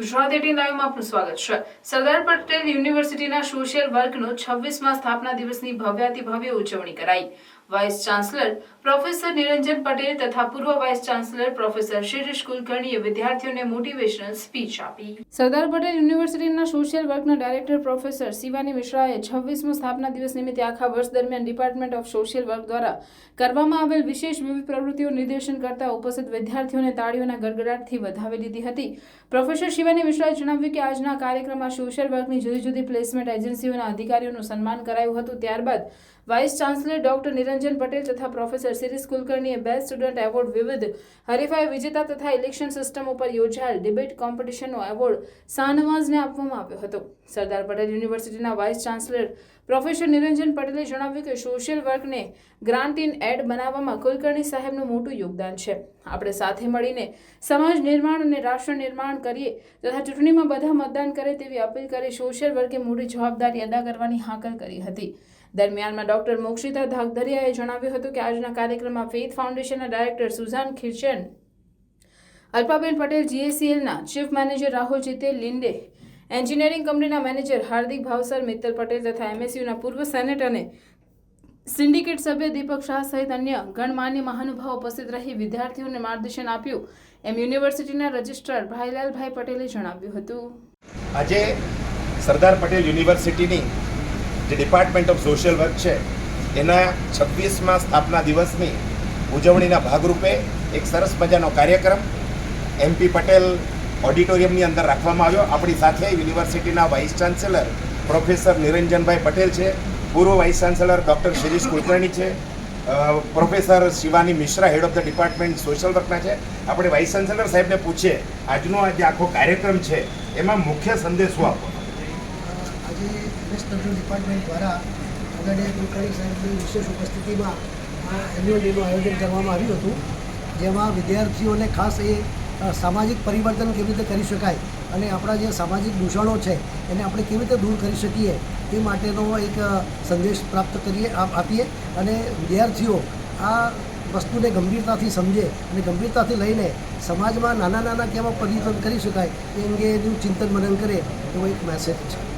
Gujarat eighteen લાઈવમાં આપનું સ્વાગત છે. સરદાર પટેલ યુનિવર્સિટીના સોશિયલ વર્કનો છવ્વીસમાં સ્થાપના દિવસની ભવ્યાતિ ભવ્ય ઉજવણી કરાઈ. Vice chancellor professor Niranjan Patel તથા પૂર્વ વાઇસ ચાન્સલર પ્રોફેસર શિરીષ કુલકર્ણીએ વિદ્યાર્થીઓને મોટિવેશનલ સ્પીચ આપી. સરદાર પટેલ યુનિવર્સિટીના સોશિયલ વર્કના ડાયરેક્ટર પ્રોફેસર શિવાની મિશ્રાએ છવ્વીસમો સ્થાપના દિવસ નિમિત્તે આખા વર્ષ દરમિયાન ડિપાર્ટમેન્ટ ઓફ સોશિયલ વર્ક દ્વારા કરવામાં આવેલ વિશેષ વિવિધ પ્રવૃત્તિઓ નિર્દેશન કરતા ઉપસ્થિત વિદ્યાર્થીઓને તાળીઓના ગડગડાટથી વધાવી દીધી હતી. પ્રોફેસર શિવાની મિશ્રાએ જણાવ્યું કે આજના કાર્યક્રમમાં સોશિયલ વર્કની જુદી જુદી પ્લેસમેન્ટ એજન્સીઓના અધિકારીઓનું સન્માન કરાયું હતું. ત્યારબાદ vice chancellor doctor Niranjan Patel તથા પ્રોફેસર શિરીષ કુલકર્ણીએ બેસ્ટ સ્ટુડન્ટ એવોર્ડ વિવિધ હરીફાઈ વિજેતા તથા ઇલેક્શન સિસ્ટમ ઉપર યોજાયેલ ડિબેટ કોમ્પિટિશનનો એવોર્ડ શાહનવાઝને આપવામાં આવ્યો હતો. સરદાર પટેલ યુનિવર્સિટીના વાઇસ ચાન્સલર પ્રોફેસર નિરંજન પટેલે જણાવ્યું કે સોશિયલ વર્કને ગ્રાન્ટ ઇન એડ બનાવવામાં કુલકર્ણી સાહેબનું મોટું યોગદાન છે. આપણે સાથે મળીને સમાજ નિર્માણ અને રાષ્ટ્ર નિર્માણ કરીએ તથા ચૂંટણીમાં બધા મતદાન કરે તેવી અપીલ કરી સોશિયલ વર્કે મોટી જવાબદારી અદા કરવાની હાકલ કરી હતી. દરમિયાનમાં ડોક્ટર મોક્ષિતા ધાકધરિયાએ જણાવ્યું હતું કે આજના કાર્યક્રમમાં ફેથ ફાઉન્ડેશનના director Suzanne Khirchand Alpaben Patel જીએસીએલના chief manager Rahul Jite Linde, engineering કંપનીના મેનેજર હાર્દિક ભાવસર, મિત્તલ પટેલ તથા એમએસયુના પૂર્વ સેનેટ અને સિન્ડિકેટ સભ્ય દીપક શાહ સહિત અન્ય ગણમાન્ય મહાનુભાવો ઉપસ્થિત રહી વિદ્યાર્થીઓને માર્ગદર્શન આપ્યું. એમ યુનિવર્સિટીના રજિસ્ટ્રાર ભાઈલાલભાઈ પટેલે જણાવ્યું હતું. આજે સરદાર પટેલ યુનિવર્સિટીની જે ડિપાર્ટમેન્ટ ઓફ સોશિયલ વર્ક છે, એના છવ્વીસમાં સ્થાપના દિવસની ઉજવણીના ભાગરૂપે એક સરસ મજાનો કાર્યક્રમ એમપી પટેલ ઓડિટોરિયમની અંદર રાખવામાં આવ્યો. આપણી સાથે યુનિવર્સિટીના vice chancellor professor Niranjanbhai Patel છે, પૂર્વ vice chancellor doctor Shirish Kulkarni છે professor Shivani Mishra head of the department social વર્કના છે. આપણે વાઇસ ચાન્સેલર સાહેબને પૂછીએ, આજનો આ જે આખો કાર્યક્રમ છે, એમાં મુખ્ય સંદેશ શું આપો. આજે એમએસ કંટ્રોલ ડિપાર્ટમેન્ટ દ્વારા આદરણીય કુલકર્ણી સાહેબની વિશેષ ઉપસ્થિતિમાં આ એન્યુઅલ ડેનું આયોજન કરવામાં આવ્યું હતું, જેમાં વિદ્યાર્થીઓને ખાસ એ સામાજિક પરિવર્તન કેવી રીતે કરી શકાય અને આપણા જે સામાજિક દૂષણો છે એને આપણે કેવી રીતે દૂર કરી શકીએ તે માટેનો એક સંદેશ પ્રાપ્ત કરીએ, આપ- આપીએ અને વિદ્યાર્થીઓ આ વસ્તુને ગંભીરતાથી સમજે અને ગંભીરતાથી લઈને સમાજમાં નાના નાના કેવા પરિવર્તન કરી શકાય એ અંગેનું ચિંતન મનન કરે એવો એક મેસેજ છે.